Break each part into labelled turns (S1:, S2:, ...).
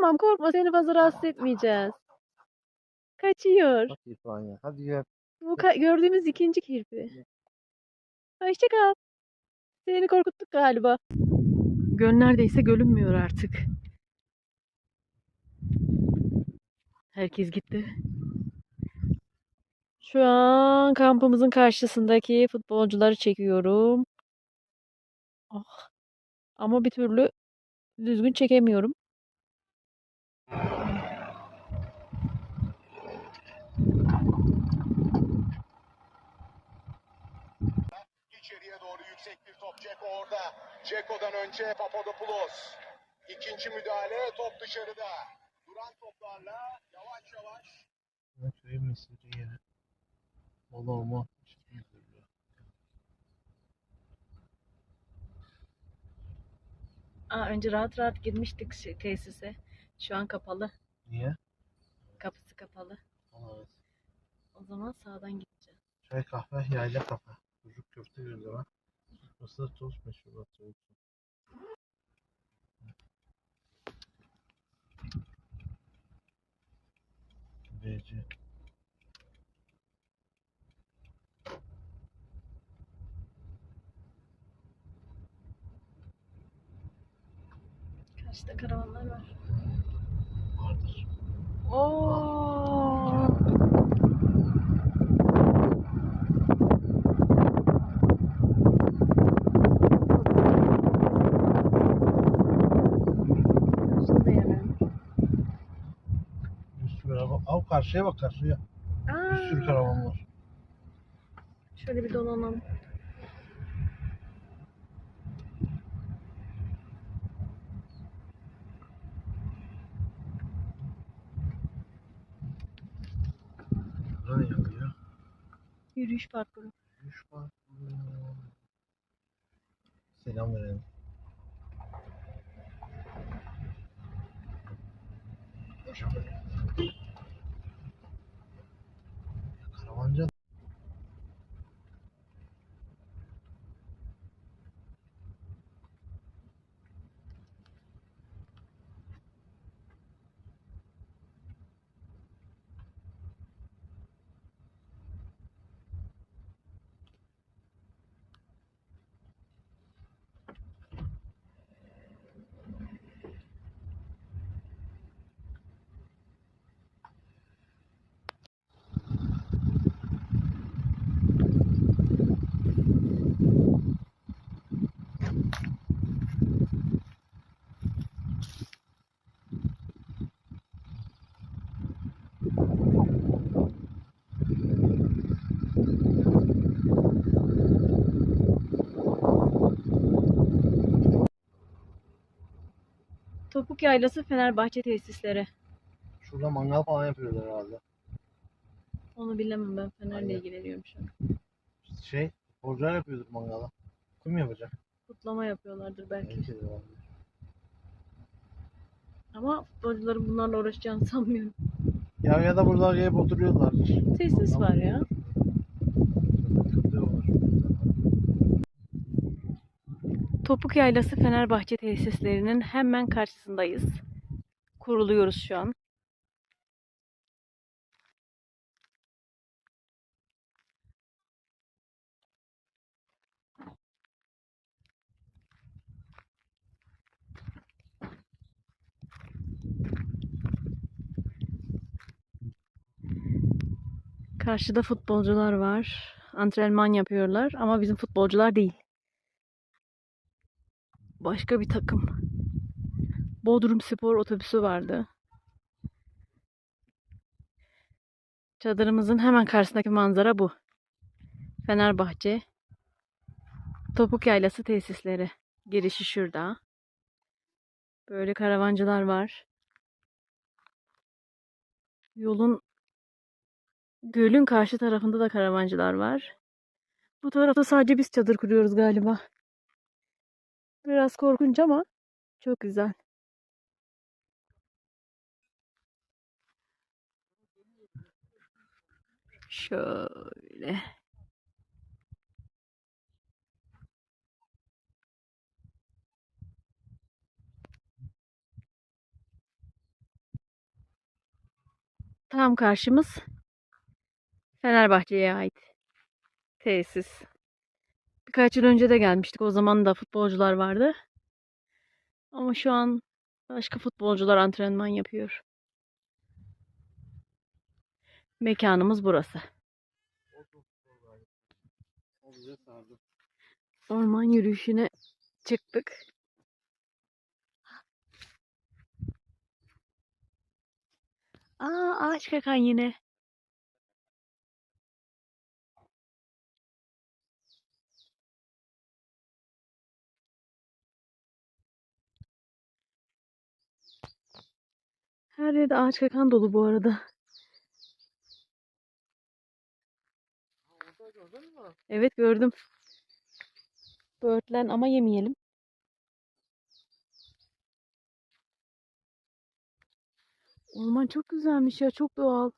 S1: Tamam korkma seni fazla rahatsız etmeyeceğiz. Kaçıyor.
S2: Bak İrfan ya. Hadi gel.
S1: Bu ka- gördüğümüz ikinci kirpi. Hoşça kal. Seni korkuttuk galiba. Göl neredeyse görünmüyor artık. Herkes gitti. Şu an kampımızın karşısındaki futbolcuları çekiyorum. Ah. Ama bir türlü düzgün çekemiyorum.
S3: İçeriye doğru yüksek bir top Ceko orada. Ceko'dan önce Papadopoulos. İkinci müdahale top dışarıda. Duran toplarla yavaş yavaş
S2: Ben şuraya istediğin yere? Valla olma.
S1: Aa, önce rahat rahat girmiştik şey, tesise. Şu an kapalı.
S2: Niye?
S1: Kapısı kapalı.
S2: Valla evet.
S1: O zaman sağdan gideceğiz.
S2: Çay kahve, yayla kafe. Çocuk köfte ha. Mısır tost meşhur batı BC.
S1: Karşıda karavanlar var.
S2: Vardır.
S1: Oo. Karşıda yerler.
S2: Bir sürü araba. Al karşıya bak karşıya. Bir sürü
S1: Aa,
S2: karavan var.
S1: şöyle bir dolanalım.
S2: Burada ne yapıyor?
S1: Yürüyüş parkuru.
S2: Yürüyüş var. Selam verelim. Karavancı
S1: Topuk Yaylası Fenerbahçe tesisleri.
S2: Şurada mangal falan yapıyorlar herhalde.
S1: Onu bilemem ben Fener'le
S2: Aynen.
S1: ilgileniyorum şu an.
S2: Şey, borclar yapıyordur mangala. Kim yapacak?
S1: Kutlama yapıyorlardır belki.
S2: Belki de var.
S1: Ama futbolcuların bunlarla uğraşacağını sanmıyorum.
S2: Ya ya da burada gelip oturuyorlardır.
S1: Tesis var ya. Topuk Yaylası Fenerbahçe tesislerinin hemen karşısındayız. Kuruluyoruz şu an. Karşıda futbolcular var. Antrenman yapıyorlar ama bizim futbolcular değil. Başka bir takım. Bodrum Spor otobüsü vardı. Çadırımızın hemen karşısındaki manzara bu. Fenerbahçe. Topuk Yaylası tesisleri. Girişi şurada. Böyle karavancılar var. Yolun gölün karşı tarafında da karavancılar var. Bu tarafta sadece biz çadır kuruyoruz galiba. Biraz korkunç ama çok güzel. Şöyle. Tam karşımız Fenerbahçe'ye ait tesis. Birkaç yıl önce de gelmiştik. O zaman da futbolcular vardı. Ama şu an başka futbolcular antrenman yapıyor. Mekanımız burası. Orman yürüyüşüne çıktık. Aa ağaç kakan yine. Her yerde ağaç kakan dolu bu arada. Evet gördüm. Böğürtlen ama yemeyelim. Orman çok güzelmiş ya, çok doğal.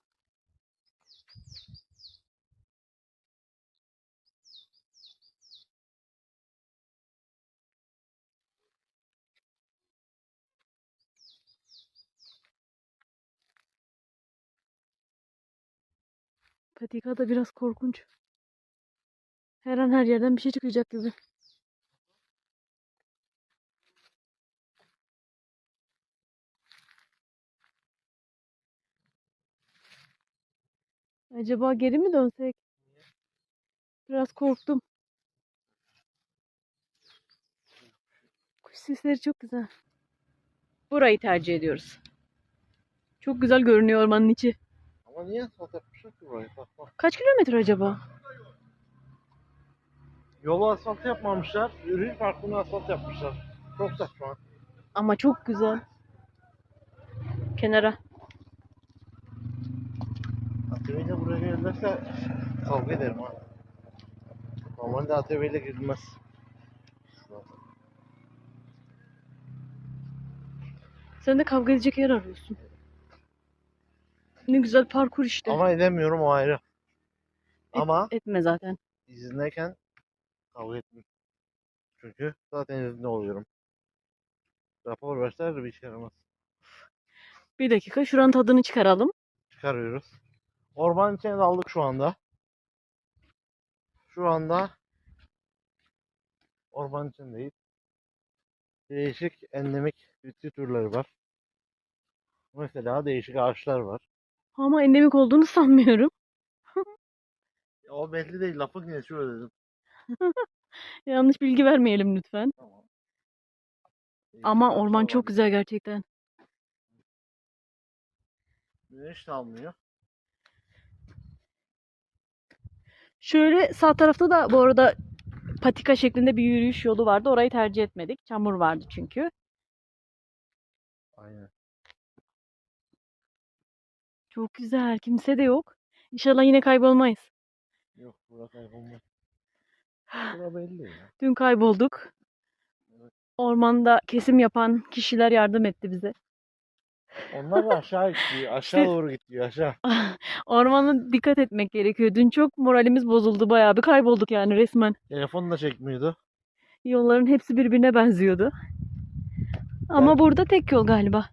S1: Patika da biraz korkunç. Her an her yerden bir şey çıkacak gibi. Acaba geri mi dönsek? Biraz korktum. Kuş sesleri çok güzel. Burayı tercih ediyoruz. Çok güzel görünüyor ormanın içi.
S2: Ama niye asfalt yapmışlar ki burayı? Bak bak.
S1: Kaç kilometre acaba?
S2: Yolu asfalt yapmamışlar. Yürüyüş parkını asfalt yapmışlar. Çok saçma.
S1: Ama çok güzel. Kenara.
S2: ATV'yle buraya gelirlerse kavga ederim ha. Normalde ATV'yle girilmez.
S1: Sen de kavga edecek yer arıyorsun. Ne güzel parkur işte.
S2: Ama edemiyorum o ayrı. Ama
S1: Etme zaten.
S2: izindeyken kavga ettim. Çünkü zaten izinde oluyorum. Rapor de bir işe yaramaz.
S1: Bir dakika şuranın tadını çıkaralım.
S2: Çıkarıyoruz. Orman içine daldık şu anda. Şu anda orman içindeyiz. Değişik endemik bitki türleri var. Mesela değişik ağaçlar var.
S1: Ama endemik olduğunu sanmıyorum.
S2: O belli değil. Lafın geçiyor dedim.
S1: Yanlış bilgi vermeyelim lütfen.
S2: Tamam.
S1: Ama orman çok güzel gerçekten.
S2: Güneş de almıyor.
S1: Şöyle sağ tarafta da bu arada patika şeklinde bir yürüyüş yolu vardı. Orayı tercih etmedik. Çamur vardı çünkü.
S2: Aynen.
S1: Çok güzel. Kimse de yok. İnşallah yine kaybolmayız.
S2: Yok bura kaybolmaz. Bura belli ya.
S1: Dün kaybolduk. Ormanda kesim yapan kişiler yardım etti bize.
S2: Onlar da aşağı gidiyor. Aşağı doğru gidiyor aşağı.
S1: Ormana dikkat etmek gerekiyor. Dün çok moralimiz bozuldu. Bayağı bir kaybolduk yani resmen.
S2: Telefon da çekmiyordu.
S1: Yolların hepsi birbirine benziyordu. Ama
S2: Ben-
S1: burada tek yol galiba.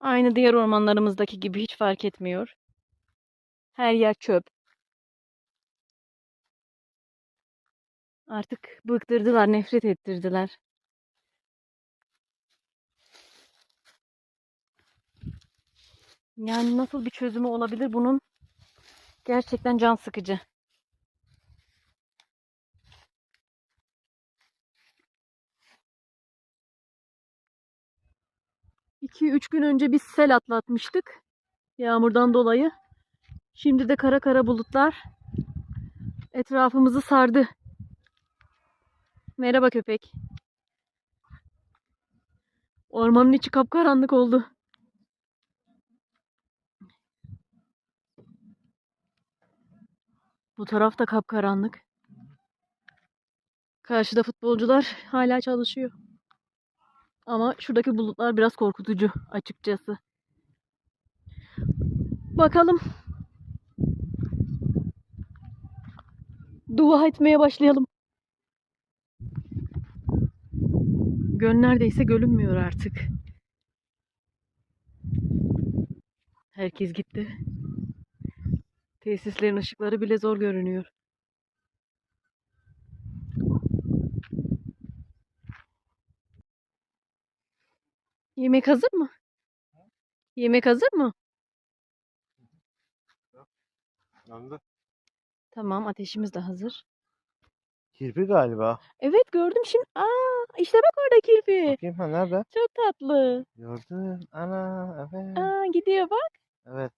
S1: Aynı diğer ormanlarımızdaki gibi hiç fark etmiyor. Her yer çöp. Artık bıktırdılar, nefret ettirdiler. Yani nasıl bir çözümü olabilir bunun? Gerçekten can sıkıcı. İki üç gün önce biz sel atlatmıştık. Yağmurdan dolayı. Şimdi de kara kara bulutlar etrafımızı sardı. Merhaba köpek. Ormanın içi kapkaranlık oldu. Bu taraf da kapkaranlık. Karşıda futbolcular hala çalışıyor. Ama şuradaki bulutlar biraz korkutucu açıkçası. Bakalım. Dua etmeye başlayalım. Göl neredeyse görünmüyor artık. Herkes gitti. Tesislerin ışıkları bile zor görünüyor. Yemek hazır mı? Yemek hazır mı?
S2: Yandı.
S1: Tamam, ateşimiz de hazır.
S2: Kirpi galiba.
S1: Evet gördüm şimdi. Aa, işte bak orada kirpi.
S2: Bakayım ha nerede?
S1: Çok tatlı.
S2: Gördüm. Ana evet.
S1: Aa, gidiyor bak.
S2: Evet.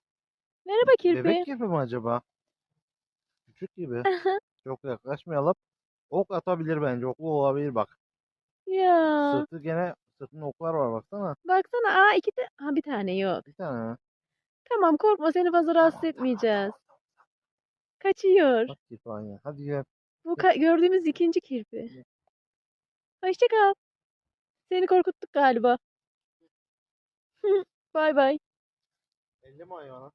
S1: Merhaba kirpi.
S2: Bebek kirpi mi acaba? Küçük gibi. Çok yaklaşmayalım. Ok atabilir bence. Oklu olabilir bak.
S1: Ya,
S2: Sırtı gene sırtında oklar var baksana.
S1: baksana. Aa, iki de ha bir tane yok.
S2: Bir tane.
S1: Tamam korkma seni fazla rahatsız etmeyeceğiz. Kaçıyor.
S2: Bak kirpi aynı. Hadi gel.
S1: Bu ka- gördüğümüz ikinci kirpi. Hoşça kal. Seni korkuttuk galiba. Bay bay.
S2: Elli mi hayvana?